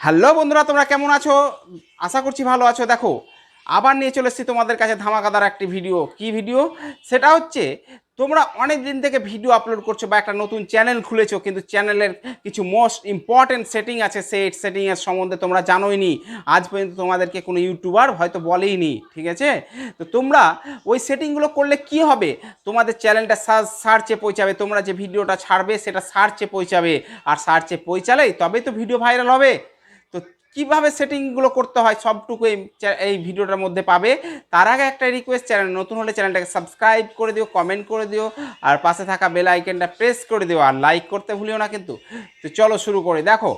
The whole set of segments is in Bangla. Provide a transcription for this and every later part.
হ্যালো বন্ধুরা, তোমরা কেমন আছো? আশা করছি ভালো আছো। দেখো, আবার নিয়ে চলে এসেছি তোমাদের কাছে ধামাকাদার একটি ভিডিও। কি ভিডিও? সেটা হচ্ছে, তোমরা অনেক দিন থেকে ভিডিও আপলোড করছ বা একটা নতুন চ্যানেল খুলেছো, কিন্তু চ্যানেলের কিছু মোস্ট ইম্পর্টেন্ট সেটিং আছে। সেই সেটিংয়ের সম্বন্ধে তোমরা জানোই নি আজ পর্যন্ত তোমাদেরকে কোনো ইউটিউবার হয়তো বলেই নি ঠিক আছে? তো তোমরা ওই সেটিংগুলো করলে কি হবে? তোমাদের চ্যানেলটা সার্চে পৌঁছাবে। তোমরা যে ভিডিওটা ছাড়বে, সেটা সার্চে পৌঁছাবে। আর সার্চে পৌঁছালেই তবেই তো ভিডিও ভাইরাল হবে। কীভাবে সেটিংগুলো করতে হয় সবটুকু এই এই ভিডিওটার মধ্যে পাবে। তার আগে একটা রিকোয়েস্ট চ্যানেল নতুন হলে চ্যানেলটাকে সাবস্ক্রাইব করে দিও কমেন্ট করে দিও, আর পাশে থাকা বেল আইকনটা প্রেস করে দিও, আর লাইক করতে ভুলিও না কিন্তু। তো চলো শুরু করি। দেখো,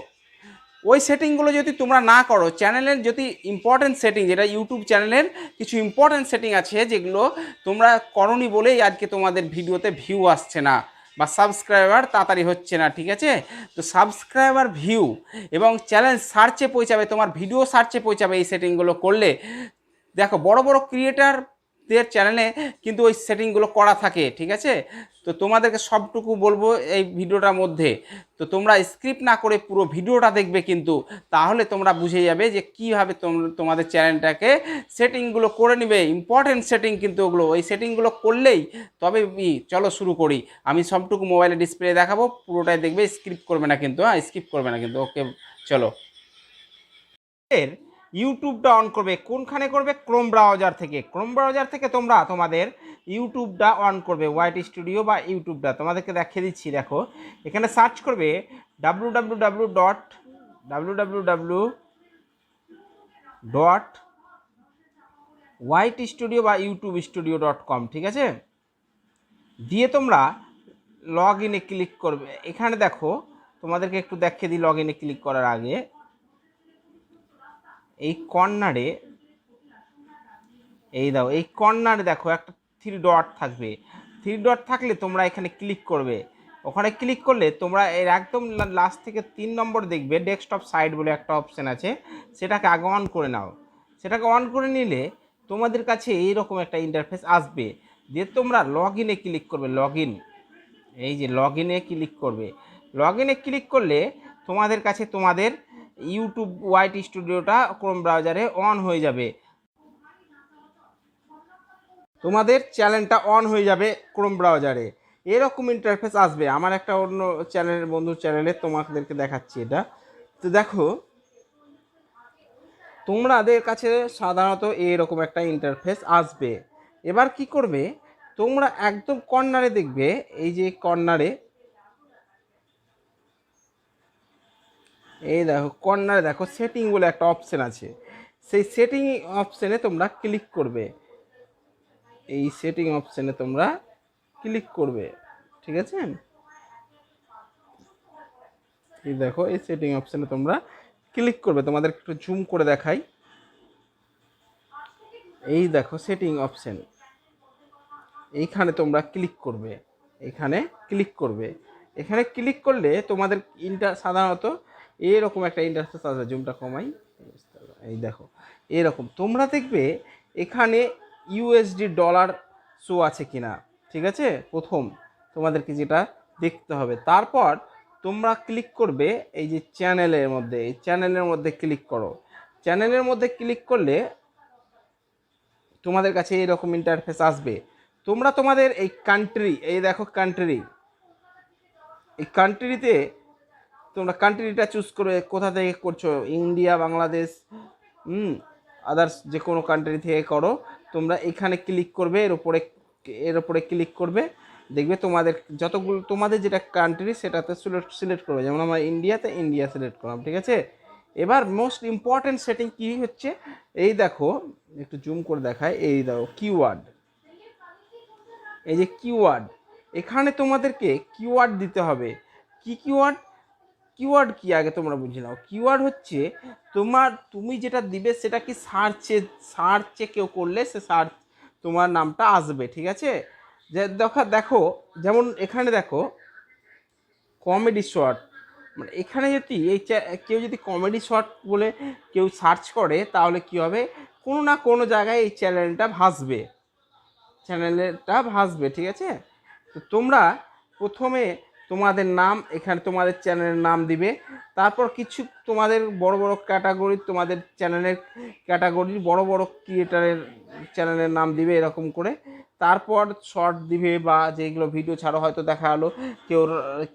ওই সেটিংগুলো যদি তোমরা না করো, চ্যানেলের যদি ইম্পর্টেন্ট সেটিং যেটা ইউটিউব চ্যানেলের কিছু ইম্পর্টেন্ট সেটিং আছে, যেগুলো তোমরা করনি বলেই আজকে তোমাদের ভিডিওতে ভিউ আসছে না। বা সাবস্ক্রাইবার তাড়াতাড়ি হচ্ছে না, ঠিক আছে? তো সাবস্ক্রাইবার ভিউ এবং চ্যানেল সার্চে পৌঁছাবে, তোমার ভিডিও সার্চে পৌঁছাবে এই সেটিংগুলো করলে। দেখো, বড় বড় ক্রিয়েটারদের চ্যানেলে কিন্তু ওই সেটিংগুলো করা থাকে, ঠিক আছে? তো তোমাদেরকে সবটুকু বলব এই ভিডিওটার মধ্যে। তো তোমরা স্ক্রিপ্ট না করে পুরো ভিডিওটা দেখবে কিন্তু, তাহলে তোমরা বুঝে যাবে যে কীভাবে তোমাদের চ্যানেলটাকে সেটিংগুলো করে নিবে। ইম্পর্টেন্ট সেটিং কিন্তু ওগুলো। ওই সেটিংগুলো করলেই তবে চলো শুরু করি। আমি সবটুকু মোবাইলে ডিসপ্লে দেখাবো, পুরোটাই দেখবে স্ক্রিপ্ট করবে না কিন্তু হ্যাঁ স্কিপ করবে না কিন্তু। ওকে চলো। ইউটিউবটা অন করবে। কোনখানে করবে? ক্রোম ব্রাউজার থেকে। ক্রোম ব্রাউজার থেকে তোমরা তোমাদের ইউটিউবটা অন করবে হোয়াইট স্টুডিও বা ইউটিউবটা। তোমাদেরকে দেখিয়ে দিচ্ছি, দেখো। এখানে সার্চ করবে W W dot dot white studio বা ইউটিউব স্টুডিও ডট কম ঠিক আছে? দিয়ে তোমরা লগ ইনে ক্লিক করবে। এখানে দেখো, তোমাদেরকে একটু দেখিয়ে দিই লগ ইনে ক্লিক করার আগে। এই কর্নারে, এই দাও, এই কর্নারে দেখো একটা থ্রি ডট থাকবে। থ্রি ডট থাকলে তোমরা এখানে ক্লিক করবে। ওখানে ক্লিক করলে তোমরা এর একদম লাস্ট থেকে তিন নম্বর দেখবে ডেস্কটপ সাইড বলে একটা অপশান আছে। সেটাকে আগে অন করে নাও। সেটাকে অন করে নিলে তোমাদের কাছে এইরকম একটা ইন্টারফেস আসবে। দিয়ে তোমরা লগ ইনে ক্লিক করবে লগ ইন এই যে লগ ইনে ক্লিক করবে। লগ ইনে ক্লিক করলে তোমাদের কাছে তোমাদের ইউটিউব হোয়াইট স্টুডিওটা ক্রোম ব্রাউজারে অন হয়ে যাবে। তোমাদের চ্যানেলটা অন হয়ে যাবে ক্রোম ব্রাউজারে এরকম ইন্টারফেস আসবে। আমার একটা অন্য চ্যানেলের বন্ধুর চ্যানেলে তোমাদেরকে দেখাচ্ছি এটা। তো দেখো, তোমাদের কাছে সাধারণত এরকম একটা ইন্টারফেস আসবে। এবার কি করবে? তোমরা একদম কর্নারে দেখবে, এই যে কর্নারে এই দেখো কর্নারে দেখো সেটিং বলে একটা অপশন আছে। সেই সেটিং অপশনে তোমরা ক্লিক করবে। এই সেটিং অপশনে তোমরা ক্লিক করবে। ঠিক আছে? এই দেখো, এই সেটিং অপশনে তোমরা ক্লিক করবে। তোমাদের একটু জুম করে দেখাই। এই দেখো সেটিং অপশন এইখানে তোমরা ক্লিক করবে। এখানে ক্লিক করবে। এখানে ক্লিক করলে তোমাদের ইন্টার সাধারণত এরকম একটা ইন্টারফেস আছে জুমটা কমাই। এই দেখো, এরকম। তোমরা দেখবে এখানে ইউএসডি ডলার শো আছে কিনা, ঠিক আছে? প্রথম তোমাদেরকে যেটা দেখতে হবে। তারপর তোমরা ক্লিক করবে এই যে চ্যানেলের মধ্যে, এই চ্যানেলের মধ্যে ক্লিক করো। চ্যানেলের মধ্যে ক্লিক করলে তোমাদের কাছে এরকম ইন্টারফেস আসবে। তোমরা তোমাদের এই কান্ট্রি এই দেখো কান্ট্রি এই কান্ট্রিতে তোমরা কান্ট্রিটা চুজ করবে কোথা থেকে করছ? ইন্ডিয়া বাংলাদেশ হুম আদার্স যে কোনো কান্ট্রি থেকে করো। তোমরা এখানে ক্লিক করবে, এর উপরে এর উপরে ক্লিক করবে। দেখবে তোমাদের যতগুলো, তোমাদের যেটা কান্ট্রি সেটাতে সিলেক্ট সিলেক্ট করবে। যেমন আমরা ইন্ডিয়াতে ইন্ডিয়া সিলেক্ট করলাম, ঠিক আছে? এবার মোস্ট ইম্পর্ট্যান্ট সেটিং কী হচ্ছে? এই দেখো, একটু জুম করে দেখায় এই দেখো কিওয়ার্ড এই যে কিওয়ার্ড এখানে তোমাদেরকে কিওয়ার্ড দিতে হবে। কি কিওয়ার্ড কিওয়ার্ড কি আগে তোমরা বুঝে নাও। কিওয়ার্ড হচ্ছে তোমার, তুমি যেটা দিবে সেটা কি সার্চে সার্চে কেউ করলে সে সার্চ তোমার নামটা আসবে, ঠিক আছে? যে দেখো দেখো, যেমন এখানে দেখো কমেডি শর্ট মানে এখানে যদি এই কেউ যদি কমেডি শর্ট বলে কেউ সার্চ করে, তাহলে কি হবে? কোনো না কোনো জায়গায় এই চ্যানেলটা ভাসবে। চ্যানেলটা ভাসবে, ঠিক আছে? তো তোমরা প্রথমে তোমাদের নাম, এখানে তোমাদের চ্যানেলের নাম দিবে। তারপর কিছু তোমাদের বড় বড় ক্যাটাগরি তোমাদের চ্যানেলের ক্যাটাগরির বড় বড় ক্রিয়েটারের চ্যানেলের নাম দিবে এরকম করে। তারপর শর্ট দিবে বা যেগুলো ভিডিও ছাড়ো, হয়তো দেখা হলো, কেউ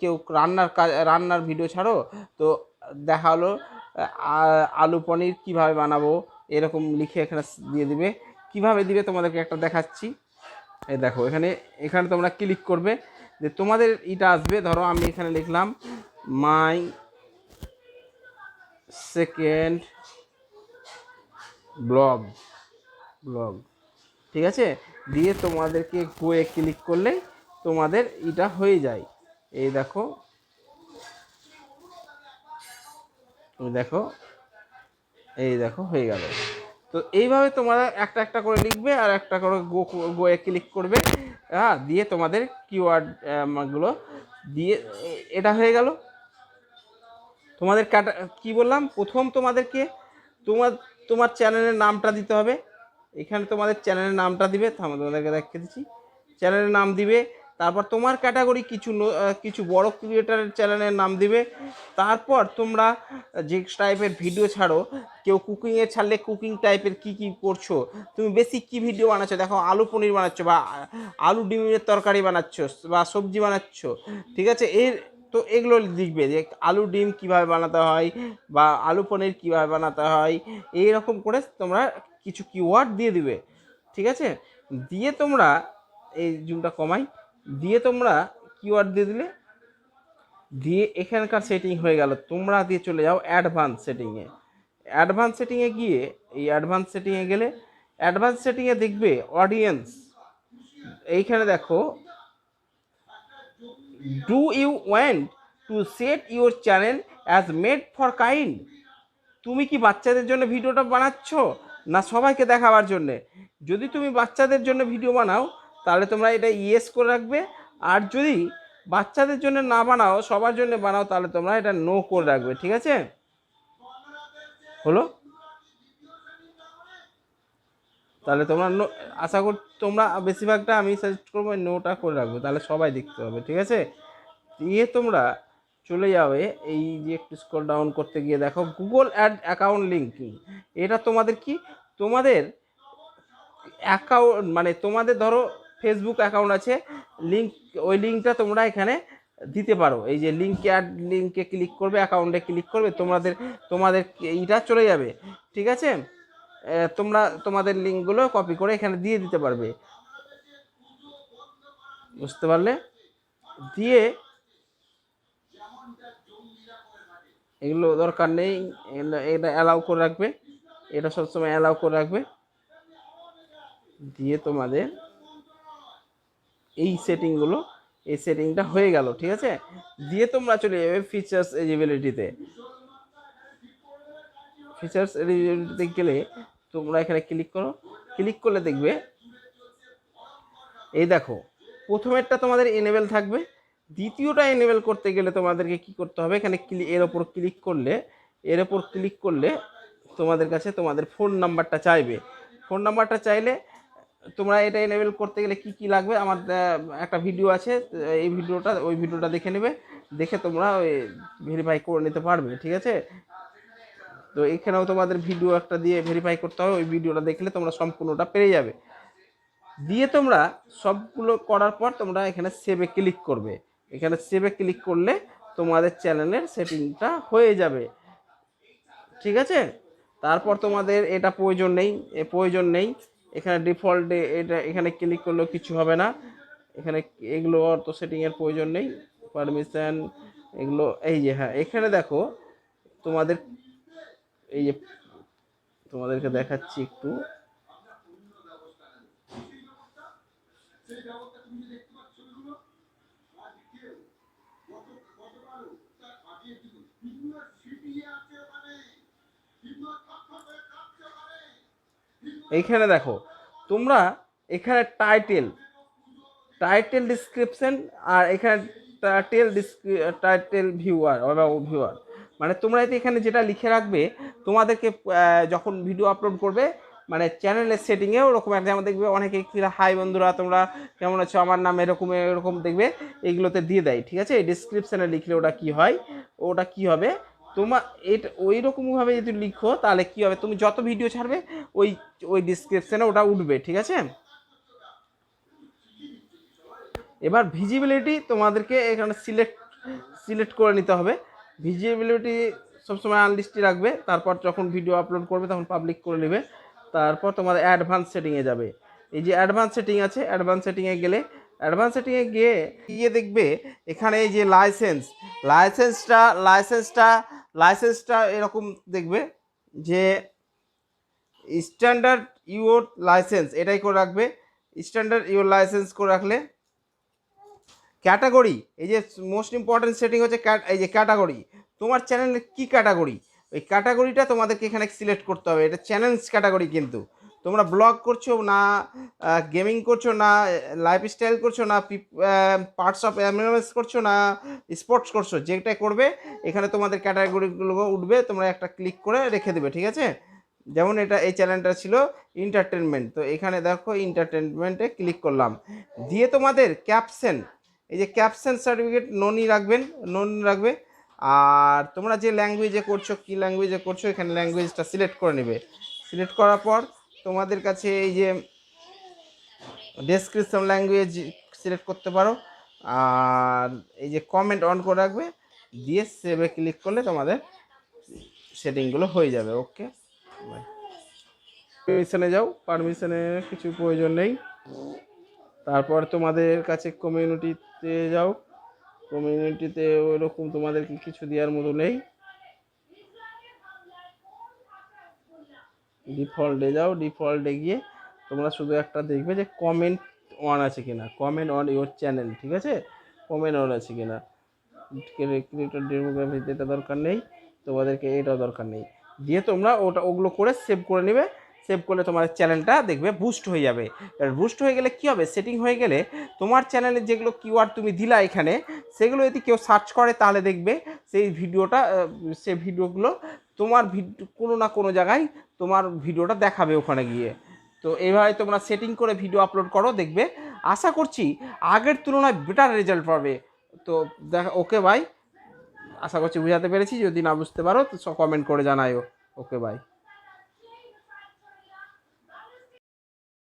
কেউ রান্নার কাজ, রান্নার ভিডিও ছাড়ো, তো দেখা হলো আলু পনির কীভাবে বানাবো, এরকম লিখে এখানে দিয়ে দিবে। কীভাবে দিবে তোমাদেরকে একটা দেখাচ্ছি। এই দেখো, এখানে এখানে তোমরা ক্লিক করবে। যে তোমাদের এটা আসবে, ধরো আমি এখানে লিখলাম মাই সেকেন্ড ব্লগ ব্লগ ঠিক আছে? দিয়ে তোমাদেরকে গোয়ে ক্লিক করলে তোমাদের এটা হয়ে যায়। এই দেখো দেখো, এই দেখো, হয়ে গেল। তো এইভাবে তোমরা একটা একটা করে লিখবে আর একটা করে গো গোয়ে ক্লিক করবে। হ্যাঁ দিয়ে তোমাদের কিওয়ার্ডগুলো দিয়ে এটা হয়ে গেল। তোমাদের কাটা কি বললাম? প্রথম তোমাদেরকে তোমার তোমার চ্যানেলের নামটা দিতে হবে। এখানে তোমাদের চ্যানেলের নামটা দিবে। তোমাদেরকে দেখে দিচ্ছি। চ্যানেলের নাম দিবে তারপর তোমার ক্যাটাগরি কিছু কিছু বড় ক্রিয়েটারের চ্যানেলের নাম দিবে। তারপর তোমরা যে টাইপের ভিডিও ছাড়ো, কেউ কুকিংয়ে ছাড়লে কুকিং টাইপের কি কি করছ, তুমি বেশি কি ভিডিও বানাচ্ছো? দেখো, আলু পনির বানাচ্ছো বা আলু ডিমের তরকারি বানাচ্ছ বা সবজি বানাচ্ছ, ঠিক আছে? এর, তো এগুলো লিখবে যে আলু ডিম কীভাবে বানাতে হয় বা আলু পনির কীভাবে বানাতে হয় এই রকম করে তোমরা কিছু কিওয়ার্ড দিয়ে দিবে, ঠিক আছে? দিয়ে তোমরা, এই জুমটা কমাই দিয়ে তোমরা কিওয়ার্ড দিয়ে দিলে, দিয়ে এখানকার সেটিং হয়ে গেল। তোমরা দিয়ে চলে যাও অ্যাডভান্স সেটিংয়ে অ্যাডভান্স সেটিংয়ে গিয়ে, এই অ্যাডভান্স সেটিংয়ে গেলে অ্যাডভান্স সেটিংয়ে দেখবে অডিয়েন্স এইখানে দেখো do you want to set your channel as made for kind তুমি কি বাচ্চাদের জন্য ভিডিওটা বানাচ্ছ, না সবাইকে দেখাবার জন্যে? যদি তুমি বাচ্চাদের জন্য ভিডিও বানাও তাহলে তোমরা এটা ইয়েস করে রাখবে। আর যদি বাচ্চাদের জন্য না বানাও, সবার জন্য বানাও, তাহলে তোমরা এটা নো করে রাখবে, ঠিক আছে? হলো? তাহলে তোমরা নো আশা কর, তোমরা বেশিরভাগটা আমি সাজেস্ট করব নোটা করে রাখব, তাহলে সবাই দেখতে পাবে, ঠিক আছে? দিয়ে তোমরা চলে যাবে, এই যে একটু স্ক্রল ডাউন করতে গিয়ে দেখো গুগল অ্যাড অ্যাকাউন্ট লিঙ্কিং এটা তোমাদের কি? তোমাদের অ্যাকাউন্ট মানে তোমাদের ধরো ফেসবুক অ্যাকাউন্ট আছে। লিঙ্ক ওই লিঙ্কটা তোমরা এখানে দিতে পারো। এই যে লিঙ্ক অ্যাড লিঙ্কে ক্লিক করবে অ্যাকাউন্টে ক্লিক করবে, তোমাদের তোমাদের এইটা চলে যাবে। ঠিক আছে? তোমরা, তোমাদের লিঙ্কগুলো কপি করে এখানে দিয়ে দিতে পারবে। বুঝতে পারলে? দিয়ে এগুলো দরকার নেই। এটা অ্যালাউ করে রাখবে। এটা সবসময় অ্যালাউ করে রাখবে। দিয়ে তোমাদের এই সেটিংগুলো এই সেটিংটা হয়ে গেল, ঠিক আছে? দিয়ে তোমরা চলে যাবে ফিচার্স এলিজিবিলিটিতে ফিচার্স এলিজিবিলিটিতে গেলে তোমরা এখানে ক্লিক করো। ক্লিক করলে দেখবে, এই দেখো, প্রথমেরটা তোমাদের এনেবেল থাকবে। দ্বিতীয়টা এনেবেল করতে গেলে তোমাদেরকে কি করতে হবে? এখানে এর ওপর ক্লিক করলে, এর ওপর ক্লিক করলে তোমাদের কাছে তোমাদের ফোন নাম্বারটা চাইবে। ফোন নাম্বারটা চাইলে তোমরা এটা এনেবেল করতে গেলে কি কি লাগবে? আমার একটা ভিডিও আছে, এই ভিডিওটা ওই ভিডিওটা দেখে নেবে। দেখে তোমরা ওই ভেরিফাই করে নিতে পারবে, ঠিক আছে? তো এখানেও তোমাদের ভিডিও একটা দিয়ে ভেরিফাই করতে হবে, ওই ভিডিওটা দেখলে তোমরা সম্পূর্ণটা পেয়ে যাবে। দিয়ে তোমরা সবগুলো করার পর তোমরা এখানে সেভে ক্লিক করবে। এখানে সেভে ক্লিক করলে তোমাদের চ্যানেলের সেটিংটা হয়ে যাবে। ঠিক আছে? তারপর তোমাদের এটা প্রয়োজন নেই প্রয়োজন নেই। এখানে ডিফল্টে এটা, এখানে ক্লিক করলেও কিছু হবে না। এখানে এগুলো তো সেটিংয়ের প্রয়োজন নেই। পারমিশন এগুলো, এই যে হ্যাঁ এখানে দেখো, তোমাদের, এই যে, তোমাদেরকে দেখাচ্ছি একটু। এইখানে দেখো, তোমরা এখানে টাইটেল টাইটেল ডিসক্রিপশন আর এখানে টাইটেল টাইটেল ভিউয়ার বা ভিউয়ার মানে তোমরা এখানে যেটা লিখে রাখবে, তোমাদেরকে যখন ভিডিও আপলোড করবে মানে চ্যানেলের সেটিংয়ে ওরকম একটা যেমন দেখবে, অনেকে হাই বন্ধুরা, তোমরা কেমন আছো? আমার নাম এরকম এরকম দেখবে। এইগুলোতে দিয়ে দেয়, ঠিক আছে? ডিসক্রিপশানে লিখলে ওটা কি হয়? ওটা কি হবে? তোমার এটা ওই রকমভাবে যদি লিখো, তাহলে কি হবে? তুমি যত ভিডিও ছাড়বে, ওই ওই ডিসক্রিপশানে ওটা উঠবে, ঠিক আছে? এবার ভিজিবিলিটি তোমাদেরকে এখানে সিলেক্ট সিলেক্ট করে নিতে হবে। ভিজিবিলিটি সবসময় আনলিস্টে রাখবে, তারপর যখন ভিডিও আপলোড করবে, তখন পাবলিক করে নেবে। তারপর তোমার অ্যাডভান্স সেটিংয়ে যাবে। এই যে অ্যাডভান্স সেটিং আছে অ্যাডভান্স সেটিংয়ে গেলে অ্যাডভান্স সেটিংয়ে গিয়ে গিয়ে দেখবে, এখানে এই যে লাইসেন্স লাইসেন্সটা লাইসেন্সটা লাইসেন্সটা এরকম দেখবে যে স্ট্যান্ডার্ড ইউর লাইসেন্স এটাই করে রাখবে। স্ট্যান্ডার্ড ইউর লাইসেন্স করে রাখলে ক্যাটাগরি এই যে মোস্ট ইম্পর্টেন্ট সেটিং হচ্ছে এই যে ক্যাটাগরি তোমার চ্যানেলের কী ক্যাটাগরি ওই ক্যাটাগরিটা তোমাদেরকে এখানে সিলেক্ট করতে হবে। এটা চ্যানেলস ক্যাটাগরি কিন্তু। তোমরা ব্লগ করছ না গেমিং করছ না লাইফস্টাইল করছ না পার্টস অফ অ্যামিউজ করছ না স্পোর্টস করছ যেটা করবে, এখানে তোমাদের ক্যাটাগরিগুলো উঠবে, তোমরা একটা ক্লিক করে রেখে দেবে, ঠিক আছে? যেমন এটা এই চ্যানেলটা ছিল এন্টারটেনমেন্ট তো এখানে দেখো এন্টারটেনমেন্টে ক্লিক করলাম। দিয়ে তোমাদের ক্যাপশন এই যে ক্যাপশন সার্টিফিকেট ননি রাখবেন নন রাখবে, আর তোমরা যে ল্যাঙ্গুয়েজে করছ, কী ল্যাঙ্গুয়েজে করছ, এখানে ল্যাঙ্গুয়েজটা সিলেক্ট করে নেবে। সিলেক্ট করার পর তোমাদের কাছে এই যে ডেসক্রিপশন ল্যাঙ্গুয়েজ সিলেক্ট করতে পারো। আর এই যে কমেন্ট অন করে রাখবে। দিয়ে সেভে ক্লিক করলে তোমাদের সেটিংগুলো হয়ে যাবে ওকে পারমিশনে যাও পারমিশনে কিছু প্রয়োজন নেই। তারপর তোমাদের কাছে কমিউনিটিতে যাও। কমিউনিটিতে ওইরকম তোমাদেরকে কিছু দেওয়ার মতো নেই। ডিফল্টে যাও ডিফল্টে গিয়ে তোমরা শুধু একটা দেখবে যে কমেন্ট অন আছে কিনা। কমেন্ট অন ইওর চ্যানেল ঠিক আছে? কমেন্ট অন আছে কিনা। ক্রিয়েটর ডেমোগ্রাফিতে এটা দরকার নেই, তোমাদেরকে এটাও দরকার নেই। দিয়ে তোমরা ওটা, ওগুলো করে সেভ করে নেবে। সেভ করলে তোমার চ্যানেলটা দেখবে বুস্ট হয়ে যাবে। এবার বুস্ট হয়ে গেলে কী হবে? সেটিং হয়ে গেলে তোমার চ্যানেলে যেগুলো কিওয়ার্ড তুমি দিলা এখানে, সেগুলো যদি কেউ সার্চ করে তাহলে দেখবে সেই ভিডিওটা সেই ভিডিওগুলো তোমার ভিডিও কোনো না কোনো জায়গায় তোমার ভিডিওটা দেখাবে ওখানে গিয়ে। তো এইভাবে তোমরা সেটিং করে ভিডিও আপলোড করো, দেখবে। আশা করছি আগের তুলনায় বেটার রেজাল্ট পাবে। তো দেখা ওকে ভাই আশা করছি বুঝাতে পেরেছি। যদি না বুঝতে পারো, তো কমেন্ট করে জানাইও ওকে বাই